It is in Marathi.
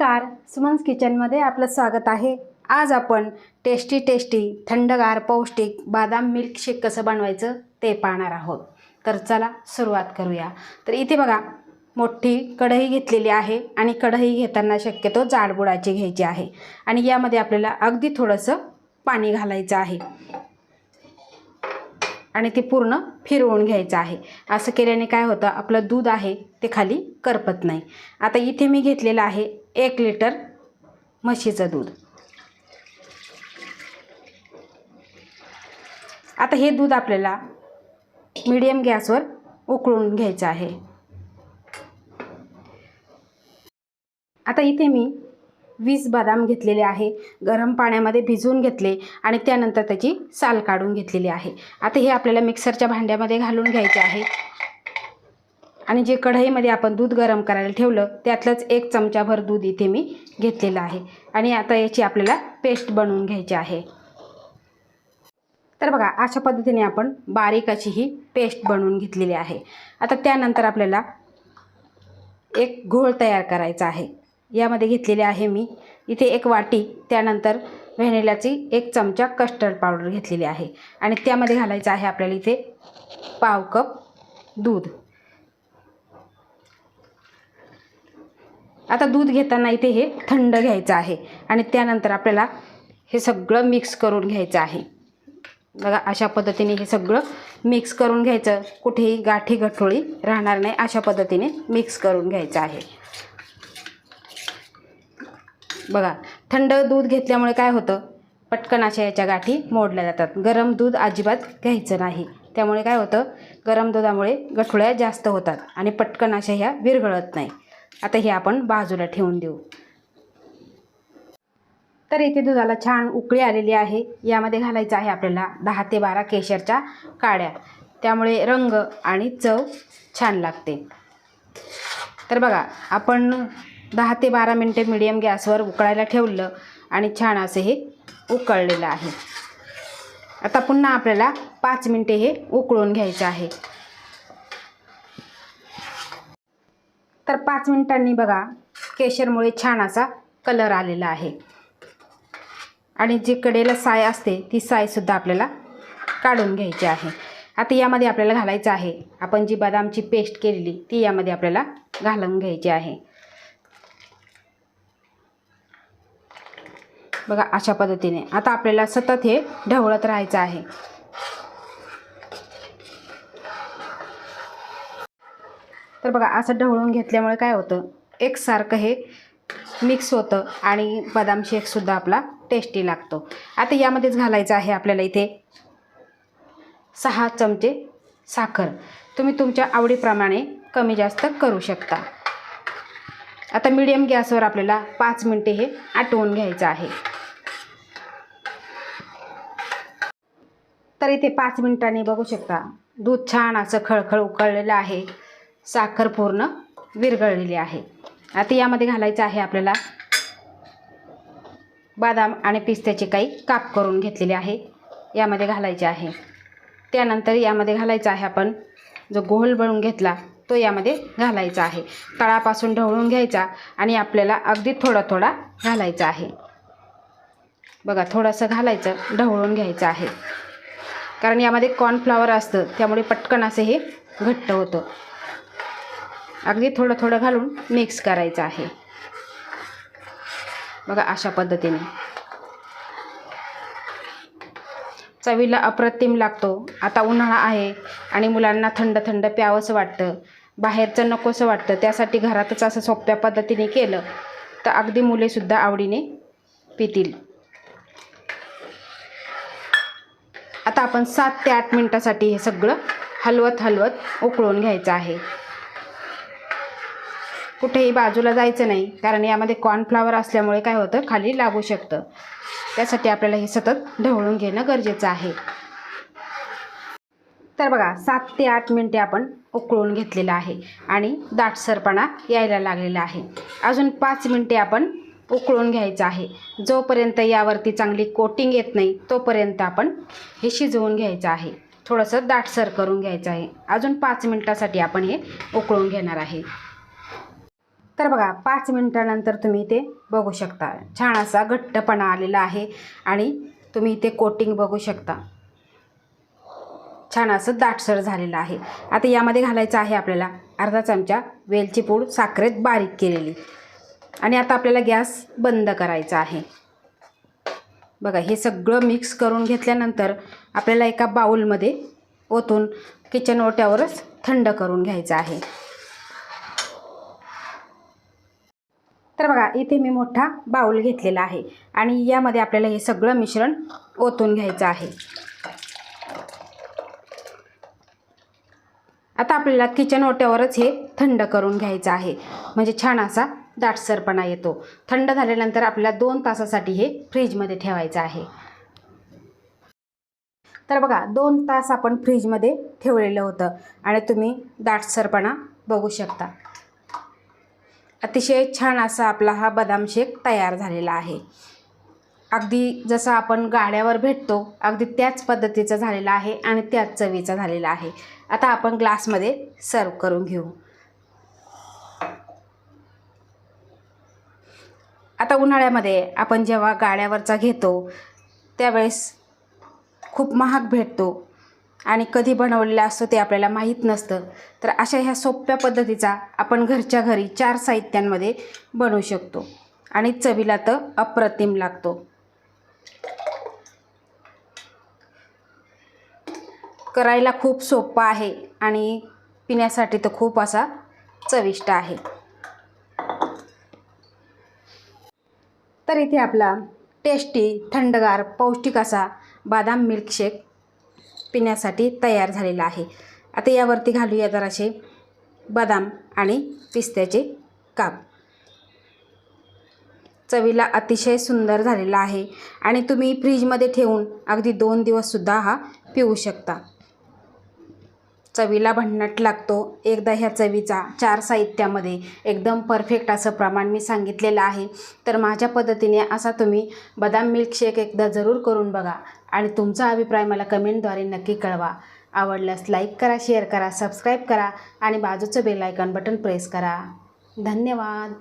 नमस्कार सुमन्स किचनमध्ये आपलं स्वागत आहे. आज आपण टेस्टी टेस्टी थंडगार पौष्टिक बादाम मिल्कशेक कसं बनवायचं ते पाहणार आहोत. तर चला सुरुवात करूया. तर इथे बघा मोठी कढई घेतलेली आहे आणि कढई घेताना शक्यतो जाडबुडाची घ्यायची आहे. आणि यामध्ये आपल्याला अगदी थोडंसं पाणी घालायचं आहे. आणि ते पूर्ण फिरवून घ्यायचं आहे. असं केल्याने काय होतं आपलं दूध आहे ते खाली करपत नाही. आता इथे मी घेतलेलं आहे एक लिटर म्हशीचं दूध. आता हे दूध आपल्याला मीडियम गॅसवर उकळून घ्यायचं आहे. आता इथे मी वीस बदाम घेतलेले आहे. गरम पाण्यामध्ये भिजवून घेतले आणि त्यानंतर त्याची साल काढून घेतलेली आहे. आता हे आपल्याला मिक्सरच्या भांड्यामध्ये घालून घ्यायचे आहे. आणि जे कढईमध्ये आपण दूध गरम करायला ठेवलं त्यातलंच एक चमचाभर दूध इथे मी घेतलेलं आहे. आणि आता याची आपल्याला पेस्ट बनवून घ्यायची आहे. तर बघा अशा पद्धतीने आपण बारीक अशी ही पेस्ट बनवून घेतलेली आहे. आता त्यानंतर आपल्याला एक घोळ तयार करायचा आहे. यामध्ये घेतलेले आहे मी. इथे एक वाटी त्यानंतर व्हॅनिलाची एक चमचा कस्टर्ड पावडर घेतलेली आहे. आणि त्यामध्ये घालायचं आहे आपल्याला इथे पाव कप दूध. आता दूध घेताना इथे हे थंड घ्यायचं आहे आणि त्यानंतर आपल्याला हे सगळं मिक्स करून घ्यायचं आहे. बघा अशा पद्धतीने हे सगळं मिक्स करून घ्यायचं. कुठेही गाठी गठोळी राहणार नाही अशा पद्धतीने मिक्स करून घ्यायचं आहे. बघा थंड दूध घेतल्यामुळे काय होतं? पटकन अशा याच्या गाठी मोडल्या जातात. गरम दूध अजिबात घ्यायचं नाही. त्यामुळे काय होतं? गरम दुधामुळे गठुळ्या जास्त होतात आणि पटकन अशा ह्या विरघळत नाही. आता हे आपण बाजूला ठेवून देऊ. तर इथे दुधाला छान उकळी आलेली आहे. यामध्ये घालायचं आहे आपल्याला दहा ते बारा केशरच्या काड्या. त्यामुळे रंग आणि चव छान लागते. तर बघा आपण दहा ते बारा मिनटे मिडियम गॅसवर उकळायला ठेवलं आणि छान असं हे उकळलेलं आहे. आता पुन्हा आपल्याला पाच मिनटे हे उकळून घ्यायचं आहे. तर पाच मिनिटांनी बघा केशरमुळे छान असा कलर आलेला आहे. आणि जी कडेला साय असते ती सायसुद्धा आपल्याला काढून घ्यायची आहे. आता यामध्ये आपल्याला घालायचं आहे. आपण जी बदामची पेस्ट केलेली ती यामध्ये आपल्याला घालून घ्यायची आहे. बघा अशा पद्धतीने. आता आपल्याला सतत हे ढवळत राहायचं आहे. तर बघा असं ढवळून घेतल्यामुळे काय होतं? एकसारखं हे मिक्स होतं आणि बदाम शेकसुद्धा आपला टेस्टी लागतो. आता यामध्येच घालायचं आहे आपल्याला इथे सहा चमचे साखर. तुम्ही तुमच्या आवडीप्रमाणे कमी जास्त करू शकता. आता मीडियम गॅसवर आपल्याला पाच मिनटे हे आटवून घ्यायचं आहे. तर इथे पाच मिनिटांनी बघू शकता. दूध छान असं खळखळ उकळलेलं आहे. साखर पूर्ण विरघळलेली आहे. आता यामध्ये घालायचं आहे आपल्याला बदाम आणि पिस्त्याचे काही काप करून घेतलेले आहे. यामध्ये घालायचे आहे. त्यानंतर यामध्ये घालायचं आहे आपण जो गोल बनवून घेतला तो यामध्ये घालायचा आहे. तळापासून ढवळून घ्यायचा आणि आपल्याला अगदी थोडा थोडा घालायचा आहे. बघा थोडंसं घालायचं ढवळून घ्यायचं आहे. कारण यामध्ये कॉर्नफ्लॉवर असतं त्यामुळे पटकन असं हे घट्ट होतं. अगदी थोडं थोडं घालून मिक्स करायचं आहे. बघा अशा पद्धतीने. चवीला अप्रतिम लागतो. आता उन्हाळा आहे आणि मुलांना थंड थंड प्यावंसं वाटतं. बाहेरचं नकोसं वाटतं. त्यासाठी घरातच असं सोप्या पद्धतीने केलं तर अगदी मुलेसुद्धा आवडीने पितील. आता आपण सात ते आठ मिनटासाठी हे सगळं हलवत हलवत उकळून घ्यायचं आहे. कुठेही बाजूला जायचं नाही कारण यामध्ये कॉर्नफ्लावर असल्यामुळे काय होतं? खाली लागू शकतं. त्यासाठी आपल्याला हे सतत ढवळून घेणं गरजेचं आहे. तर बघा सात ते आठ मिनटे आपण उकळून घेतलेलं आहे आणि दाटसरपणा यायला लागलेला आहे. अजून पाच मिनटे आपण उकळून घ्यायचं आहे. जोपर्यंत यावरती चांगली कोटिंग येत नाही तोपर्यंत आपण हे शिजवून घ्यायचं आहे. थोडंसं दाटसर करून घ्यायचं आहे. अजून पाच मिनटासाठी आपण हे उकळून घेणार आहे. तर बघा पाच मिनटानंतर तुम्ही ते बघू शकता. छान असा घट्टपणा आलेला आहे आणि तुम्ही इथे कोटिंग बघू शकता. छान असं दाटसर झालेलं आहे. आता यामध्ये घालायचं आहे आपल्याला अर्धा चमचा वेलची पूड साखरेत बारीक केलेली. आणि आता आपल्याला गॅस बंद करायचा आहे. बघा हे सगळं मिक्स करून घेतल्यानंतर आपल्याला एका बाऊलमध्ये ओतून किचन ओट्यावरच थंड करून घ्यायचं आहे. तर बघा इथे मी मोठा बाऊल घेतलेला आहे आणि यामध्ये आपल्याला हे सगळं मिश्रण ओतून घ्यायचं आहे. आता आपल्याला किचन ओट्यावरच हे थंड करून घ्यायचं आहे. म्हणजे छान असा दाटसरपणा येतो. थंड झाल्यानंतर आपल्याला दोन तासासाठी हे फ्रीजमध्ये ठेवायचं आहे. तर बघा दोन तास आपण फ्रीजमध्ये ठेवलेलं होतं आणि तुम्ही दाटसरपणा बघू शकता. अतिशय छान असा आपला हा बदाम शेक तयार झालेला आहे. अगदी जसं आपण गाड्यावर भेटतो अगदी त्याच पद्धतीचा झालेला आहे आणि त्याच चवीचा झालेला आहे. आता आपण ग्लासमध्ये सर्व करून घेऊ. आता उन्हाळ्यामध्ये आपण जेव्हा गाड्यावरचा घेतो त्यावेळेस खूप महाग भेटतो. आणि कधी बनवलेला असतो ते आपल्याला माहीत नसतं. तर अशा ह्या सोप्या पद्धतीचा आपण घरच्या घरी चार साहित्यांमध्ये बनवू शकतो. आणि चवीला तर अप्रतिम लागतो. करायला खूप सोपा आहे आणि पिण्यासाठी तर खूप असा चविष्ट आहे तर इथे आपला टेस्टी थंडगार पौष्टिक असा बादाम मिल्कशेक पिण्यासाठी तयार झालेला आहे. आता यावरती घालूया जरासे बदाम आणि पिस्त्याचे काप. चवीला अतिशय सुंदर झालेला आहे आणि तुम्ही फ्रीजमध्ये ठेवून अगदी दोन दिवससुद्धा हा पिऊ शकता. चवीला भन्नाट लागतो. एकदा ह्या चवीचा चार साहित्यामध्ये एकदम परफेक्ट असं प्रमाण मी सांगितलेलं आहे. तर माझ्या पद्धतीने असा तुम्ही बदाम मिल्कशेक एकदा जरूर करून बघा आणि तुमचा अभिप्राय मला कमेंटद्वारे नक्की कळवा. आवडल्यास लाईक करा शेअर करा सबस्क्राईब करा आणि बाजूचं बेल आयकॉन बटन प्रेस करा. धन्यवाद.